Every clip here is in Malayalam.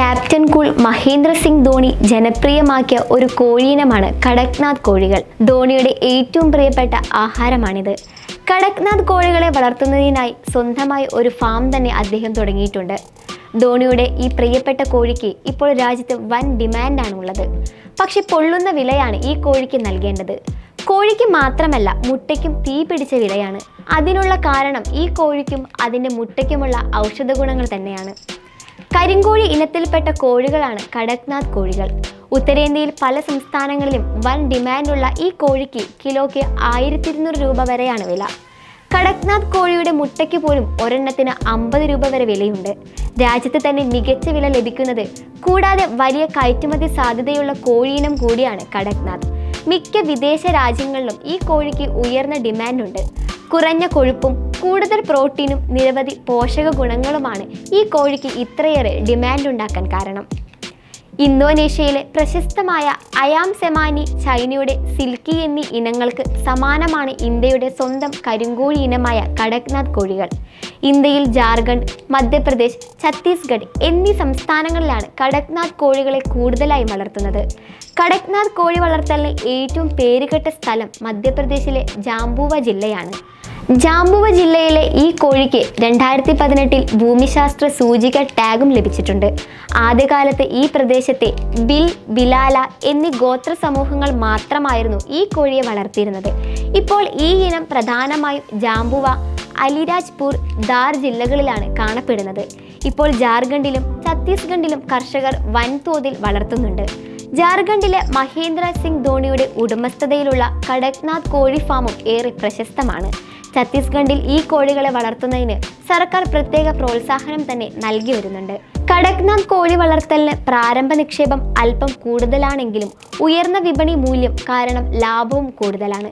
ക്യാപ്റ്റൻ കൂൾ മഹേന്ദ്ര സിംഗ് ധോണി ജനപ്രിയമാക്കിയ ഒരു കോഴിയിനമാണ് കടക്നാഥ് കോഴികൾ. ധോണിയുടെ ഏറ്റവും പ്രിയപ്പെട്ട ആഹാരമാണിത്. കടക്നാഥ് കോഴികളെ വളർത്തുന്നതിനായി സ്വന്തമായി ഒരു ഫാം തന്നെ അദ്ദേഹം തുടങ്ങിയിട്ടുണ്ട്. ധോണിയുടെ ഈ പ്രിയപ്പെട്ട കോഴിക്ക് ഇപ്പോൾ രാജ്യത്ത് വൻ ഡിമാൻഡാണ് ഉള്ളത് പക്ഷെ പൊള്ളുന്ന വിലയാണ് ഈ കോഴിക്ക് നൽകേണ്ടത്. കോഴിക്ക് മാത്രമല്ല മുട്ടയ്ക്കും തീ പിടിച്ച വിലയാണ്. അതിനുള്ള കാരണം ഈ കോഴിക്കും അതിന്റെ മുട്ടയ്ക്കുമുള്ള ഔഷധ ഗുണങ്ങൾ തന്നെയാണ്. കരിങ്കോഴി ഇനത്തിൽപ്പെട്ട കോഴികളാണ് കടക്നാഥ് കോഴികൾ. ഉത്തരേന്ത്യയിൽ പല സംസ്ഥാനങ്ങളിലും വൻ ഡിമാൻഡുള്ള ഈ കോഴിക്ക് കിലോയ്ക്ക് ആയിരത്തി ഇരുന്നൂറ് രൂപ വരെയാണ് വില. കടക്നാഥ് കോഴിയുടെ മുട്ടയ്ക്ക് പോലും ഒരെണ്ണത്തിന് അമ്പത് രൂപ വരെ വിലയുണ്ട്. രാജ്യത്ത് തന്നെ മികച്ച വില ലഭിക്കുന്നത് കൂടാതെ വലിയ കയറ്റുമതി സാധ്യതയുള്ള കോഴിയിനം കൂടിയാണ് കടക്നാഥ്. മിക്ക വിദേശ രാജ്യങ്ങളിലും ഈ കോഴിക്ക് ഉയർന്ന ഡിമാൻഡുണ്ട്. കുറഞ്ഞ കൊഴുപ്പും കൂടുതൽ പ്രോട്ടീനും നിരവധി പോഷക ഗുണങ്ങളുമാണ് ഈ കോഴിക്ക് ഇത്രയേറെ ഡിമാൻഡ് ഉണ്ടാക്കാൻ കാരണം. ഇന്തോനേഷ്യയിലെ പ്രശസ്തമായ അയാം സെമാനി ചൈനയുടെ സിൽക്കി എന്നീ ഇനങ്ങൾക്ക് സമാനമാണ് ഇന്ത്യയുടെ സ്വന്തം കരിങ്കോഴി ഇനമായ കടക്നാഥ് കോഴികൾ. ഇന്ത്യയിൽ ജാർഖണ്ഡ് മധ്യപ്രദേശ് ഛത്തീസ്ഗഡ് എന്നീ സംസ്ഥാനങ്ങളിലാണ് കടക്നാഥ് കോഴികളെ കൂടുതലായി വളർത്തുന്നത്. കടക്നാഥ് കോഴി വളർത്തലിന് ഏറ്റവും പേരുകെട്ട സ്ഥലം മധ്യപ്രദേശിലെ ജാംബൂവ ജില്ലയാണ്. ജാംബുവ ജില്ലയിലെ ഈ കോഴിക്ക് രണ്ടായിരത്തി പതിനെട്ടിൽ ഭൂമിശാസ്ത്ര സൂചിക ടാഗും ലഭിച്ചിട്ടുണ്ട്. ആദ്യകാലത്ത് ഈ പ്രദേശത്തെ ബിൽ ബിലാല എന്നീ ഗോത്ര സമൂഹങ്ങൾ മാത്രമായിരുന്നു ഈ കോഴിയെ വളർത്തിയിരുന്നത്. ഇപ്പോൾ ഈ ഇനം പ്രധാനമായും ജാമ്പുവ അലിരാജ്പൂർ ധാർ ജില്ലകളിലാണ് കാണപ്പെടുന്നത്. ഇപ്പോൾ ജാർഖണ്ഡിലും ഛത്തീസ്ഗഡിലും കർഷകർ വൻതോതിൽ വളർത്തുന്നുണ്ട്. ജാർഖണ്ഡിലെ മഹേന്ദ്ര സിംഗ് ധോണിയുടെ ഉടമസ്ഥതയിലുള്ള കടക്നാഥ് കോഴി ഫാമും ഏറെ പ്രശസ്തമാണ്. ഛത്തീസ്ഗഡിൽ ഈ കോഴികളെ വളർത്തുന്നതിന് സർക്കാർ പ്രത്യേക പ്രോത്സാഹനം തന്നെ നൽകി വരുന്നുണ്ട്. കടക്നാഥ് കോഴി വളർത്തലിന് പ്രാരംഭ നിക്ഷേപം അല്പം കൂടുതലാണെങ്കിലും ഉയർന്ന വിപണി മൂല്യം കാരണം ലാഭവും കൂടുതലാണ്.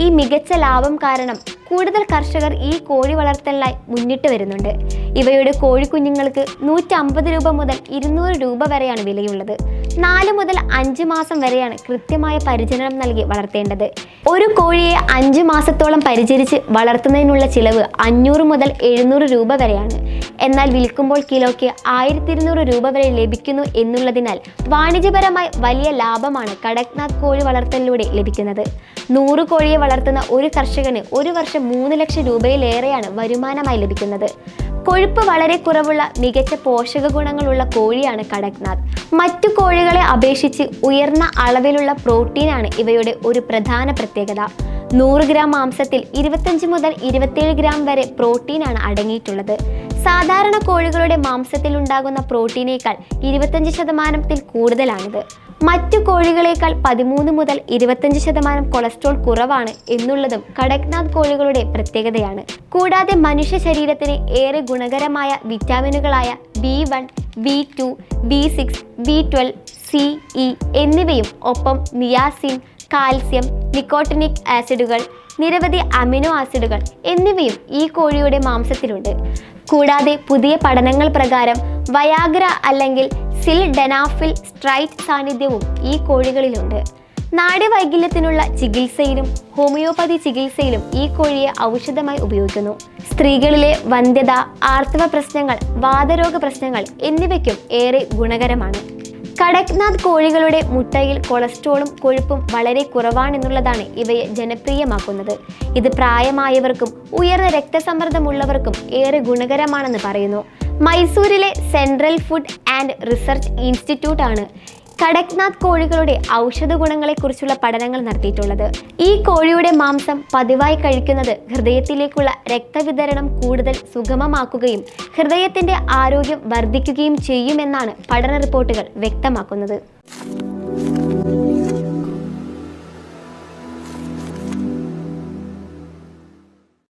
ഈ മികച്ച ലാഭം കാരണം കൂടുതൽ കർഷകർ ഈ കോഴി വളർത്തലിനായി മുന്നിട്ട് വരുന്നുണ്ട്. ഇവയുടെ കോഴിക്കുഞ്ഞുങ്ങൾക്ക് നൂറ്റമ്പത് രൂപ മുതൽ ഇരുന്നൂറ് രൂപ വരെയാണ് വിലയുള്ളത്. നാല് മുതൽ അഞ്ച് മാസം വരെയാണ് കൃത്യമായ പരിചരണം നൽകി വളർത്തേണ്ടത്. ഒരു കോഴിയെ അഞ്ച് മാസത്തോളം പരിചരിച്ച് വളർത്തുന്നതിനുള്ള ചിലവ് അഞ്ഞൂറ് മുതൽ എഴുന്നൂറ് രൂപ വരെയാണ്. എന്നാൽ വിൽക്കുമ്പോൾ കിലോയ്ക്ക് ആയിരത്തി ഇരുന്നൂറ് രൂപ വരെ ലഭിക്കുന്നു എന്നുള്ളതിനാൽ വാണിജ്യപരമായി വലിയ ലാഭമാണ് കടക്നാഥ് കോഴി വളർത്തലിലൂടെ ലഭിക്കുന്നത്. നൂറ് കോഴിയെ വളർത്തുന്ന ഒരു കർഷകന് ഒരു വർഷം മൂന്ന് ലക്ഷം രൂപയിലേറെയാണ് വരുമാനമായി ലഭിക്കുന്നത്. കൊഴുപ്പ് വളരെ കുറവുള്ള മികച്ച പോഷക ഗുണങ്ങളുള്ള കോഴിയാണ് കടക്നാഥ്. മറ്റു കോഴികളെ അപേക്ഷിച്ച് ഉയർന്ന അളവിലുള്ള പ്രോട്ടീനാണ് ഇവയുടെ ഒരു പ്രധാന പ്രത്യേകത. നൂറ് ഗ്രാം മാംസത്തിൽ ഇരുപത്തഞ്ച് മുതൽ ഇരുപത്തേഴ് ഗ്രാം വരെ പ്രോട്ടീനാണ് അടങ്ങിയിട്ടുള്ളത്. സാധാരണ കോഴികളുടെ മാംസത്തിൽ ഉണ്ടാകുന്ന പ്രോട്ടീനേക്കാൾ ഇരുപത്തഞ്ച് ശതമാനത്തിൽ കൂടുതലാണിത്. മറ്റു കോഴികളേക്കാൾ പതിമൂന്ന് മുതൽ ഇരുപത്തഞ്ച് ശതമാനം കൊളസ്ട്രോൾ കുറവാണ് എന്നുള്ളതും കടക്നാഥ് കോഴികളുടെ പ്രത്യേകതയാണ്. കൂടാതെ മനുഷ്യ ശരീരത്തിന് ഏറെ ഗുണകരമായ വിറ്റാമിനുകളായ B one B two B six B twelve C E എന്നിവയും ഒപ്പം നിയാസിൻ കാൽസ്യം നിക്കോട്ടിനിക് ആസിഡുകൾ നിരവധി അമിനോ ആസിഡുകൾ എന്നിവയും ഈ കോഴിയുടെ മാംസത്തിലുണ്ട്. കൂടാതെ പുതിയ പഠനങ്ങൾ പ്രകാരം വയാഗ്ര അല്ലെങ്കിൽ സിൽ ഡെനാഫിൽ സ്ട്രൈറ്റ് സാന്നിധ്യവും ഈ കോഴികളിലുണ്ട്. നാഡ്യവൈകല്യത്തിനുള്ള ചികിത്സയിലും ഹോമിയോപ്പതി ചികിത്സയിലും ഈ കോഴിയെ ഔഷധമായി ഉപയോഗിക്കുന്നു. സ്ത്രീകളിലെ വന്ധ്യത ആർത്തവ പ്രശ്നങ്ങൾ വാതരോഗ പ്രശ്നങ്ങൾ എന്നിവയ്ക്കും ഏറെ ഗുണകരമാണ്. കടക്നാഥ് കോഴികളുടെ മുട്ടയിൽ കൊളസ്ട്രോളും കൊഴുപ്പും വളരെ കുറവാണെന്നുള്ളതാണ് ഇവയെ ജനപ്രിയമാക്കുന്നത്. ഇത് പ്രായമായവർക്കും ഉയർന്ന രക്തസമ്മർദ്ദമുള്ളവർക്കും ഏറെ ഗുണകരമാണെന്ന് പറയുന്നു. മൈസൂരിലെ സെൻട്രൽ ഫുഡ് ആൻഡ് റിസർച്ച് ഇൻസ്റ്റിറ്റ്യൂട്ടാണ് കടക്നാഥ് കോഴികളുടെ ഔഷധ ഗുണങ്ങളെക്കുറിച്ചുള്ള പഠനങ്ങൾ നടത്തിയിട്ടുള്ളത്. ഈ കോഴിയുടെ മാംസം പതിവായി കഴിക്കുന്നത് ഹൃദയത്തിലേക്കുള്ള രക്തവിതരണം കൂടുതൽ സുഗമമാക്കുകയും ഹൃദയത്തിന്റെ ആരോഗ്യം വർദ്ധിക്കുകയും ചെയ്യുമെന്നാണ് പഠന റിപ്പോർട്ടുകൾ വ്യക്തമാക്കുന്നത്.